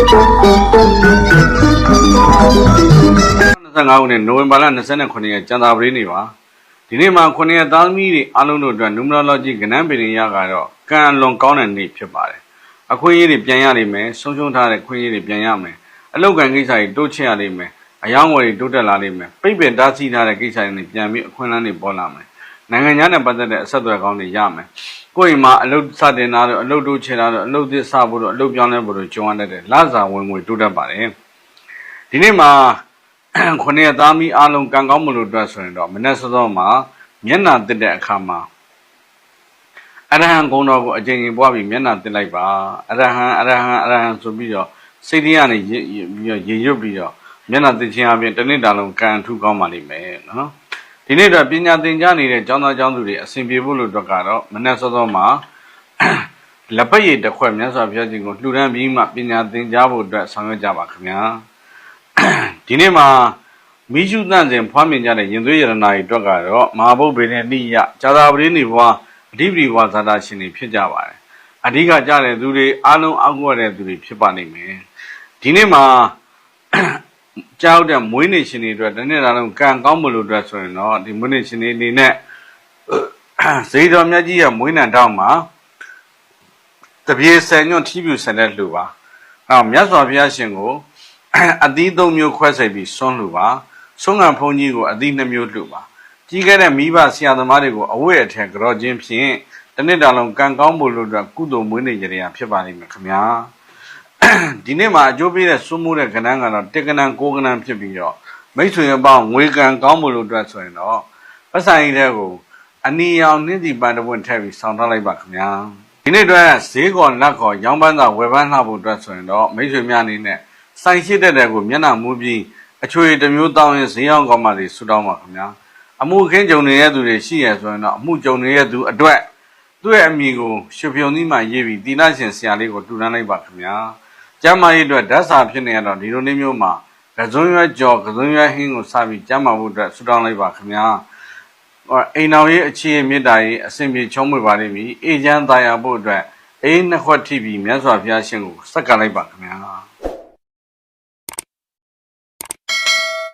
25ခုနှစ်နိုဝင်ဘာလ29ရက်ကျန်တာပရိနေပါဒီနေ့မှာ9ရက်သားသမီးတွေအားလုံးတို့အတွက် numerology ကဏ္ဍပင်ရကတော့ကံအလွန်ကောင်းတဲ့နေ့ဖြစ်ပါတယ်အခွင့်အရေးတွေပြန်ရနိုင်မယ်ဆုံးရှုံးထားတဲ့ခွင့်အရေးတွေပြန်ရမယ်အလောက်ကံကိစ္စတွေတိုးချဲ့ရနိုင်မယ်အယောင်းဝယ်တွေတိုးတက်လာနိုင်မယ်ပိတ်ပင်တားဆီးထားတဲ့ကိစ္စတွေနဲ့ပြန်ပြီးအခွင့်အလမ်းတွေပေါ်လာမယ်နိုင်ငံခြားနဲ့ပတ်သက်တဲ့အဆက်အသွယ်ကောင်းတွေရမယ် ကိုယ့်အိမ်မှာအလုပ်စတင်တာတော့အလုပ်တိုးချဲ့တာတော့အလုပ်သစ်စဖို့တော့အလုပ်ပြောင်းလဲဖို့တော့ကြုံရတဲ့လစာဝင်ငွေတိုးတက်ပါတယ်ဒီနေ့မှာခုနှစ်ရက်သားမီးအားလုံးကံကောင်းမှုလို့အတွက်ဆိုရင်တော့မနေ့စောစောမှာမျက်နှာတက်တဲ့အခါမှာအရဟံဂုံတော်ကိုအကျဉ်းချင်းပွားပြီးမျက်နှာတက်လိုက်ပါအရဟံအရဟံအရဟံဆိုပြီးတော့စိတ်ထဲကနေရေရေရွတ်ပြီးတော့မျက်နှာတက်ခြင်းအပြင်တစ်နေ့တာလုံးကံအထူးကောင်းပါလိမ့်မယ်နော် ဒီနေ့တော့ပညာသင်ကြားနေတဲ့ကျောင်းသားကျောင်းသူတွေအဆင်ပြေဖို့လို့အတွက်ကတော့မနေ့စောစောမှာလက်ပတ်ရည်တစ်ခွက်မြတ်စွာဘုရားရှင်ကိုလှူဒန်းပြီးမှပညာသင်ကြားဖို့အတွက်ဆောင်ရွက်ကြပါခင်ဗျာဒီနေ့မှာမိရှုတန့်စဉ်ဖွားမြင်ကြတဲ့ရင်သွေးရတနာတွေအတွက်ကတော့မဟာဘုတ်ဗေနဲ့နိယဇာတာပရိနိဘွားအဓိပတိဘွားဇာတာရှင်တွေဖြစ်ကြပါတယ်အဓိကကြတဲ့သူတွေအားလုံးအောက်ကွက်တဲ့သူတွေဖြစ်ပါနိုင်မယ်ဒီနေ့မှာ ကြောက်တဲ့မွေးနေ့ရှင်တွေအတွက်တစ်နေ့တာလုံးကံကောင်းမလို့အတွက်ဆိုရင်တော့ဒီမွေးနေ့ရှင်တွေအနေနဲ့ဇေတော်မြတ်ကြီးရဲ့မွေးနံတောင်းမှာတပြေဆယ်ညွန့်ထီးပြူဆယ်တဲ့လှူပါအဲတော့မြတ်စွာဘုရားရှင်ကိုအသီးသုံးမျိုးခွဲစိတ်ပြီးဆွန်းလှူပါဆွမ်းငံဘုန်းကြီးကိုအသီးနှစ်မျိုးလှူပါကြီးခဲ့တဲ့မိဘဆရာသမားတွေကိုအဝတ်အထည်ကြောခြင်းဖြင့်တစ်နှစ်တာလုံးကံကောင်းဖို့လို့အတွက်ကုသိုလ်မွေးနေ့ကြရဖြစ်ပါလိမ့်မယ်ခင်ဗျာ ဒီနေ့မှာအကျိုးပေးတဲ့စွန်းမှုတဲ့ကဏ္ဍကတော့တက်ကဏ္ဍကိုကဏ္ဍဖြစ်ပြီးတော့မိတ်ဆွေအပေါင်းငွေကံကောင်းဖို့လို့အတွက်ဆိုရင်တော့ပတ်ဆိုင်တဲ့ကိုအနီရောင်နှင်းစီပန်တပွင့်ထည့်ပြီးဆောင်းထားလိုက်ပါခင်ဗျာဒီနေ့အတွက်ဈေးကောလက်ကောရောင်းပန်းသာဝယ်ပန်းလှဖို့အတွက်ဆိုရင်တော့မိတ်ဆွေများအနေနဲ့ဆိုင်ရှိတဲ့တဲ့ကိုမျက်နှာမူးပြီးအချွေတစ်မျိုးတောင်းရင်ဈေးအောင်ကောင်းမှတွေဆူတောင်းပါခင်ဗျာအမှုခင်းကြုံနေတဲ့သူတွေရှိရဆိုရင်တော့အမှုကြုံနေတဲ့သူအတွက်သူ့ရဲ့အမိကိုရွှေပြုံသီးမှရေးပြီးတိနာရှင်ဆရာလေးကိုတူတန်းလိုက်ပါခင်ဗျာ ကျမ်းမာရေးအတွက်ဓာတ်စာဖြစ်နေရတော့ဒီလိုနေ့မျိုးမှာကစုံရွက်ကြော်ကစုံရွက်ဟင်းကိုစပြီးကျမ်းမာဖို့အတွက်ဆူတောင်းလိုက်ပါခင်ဗျာဟောအိမ်တော်ရေးအခြေအမြင့်တာရေးအစဉ်ပြေချုံးမွေပါလိမ့်မည်အေချမ်းသာယာဖို့အတွက်အိမ်နှစ်ခွက်ထိပြီးမြတ်စွာဘုရားရှင်ကိုစက္ကန့်လိုက်ပါခင်ဗျာ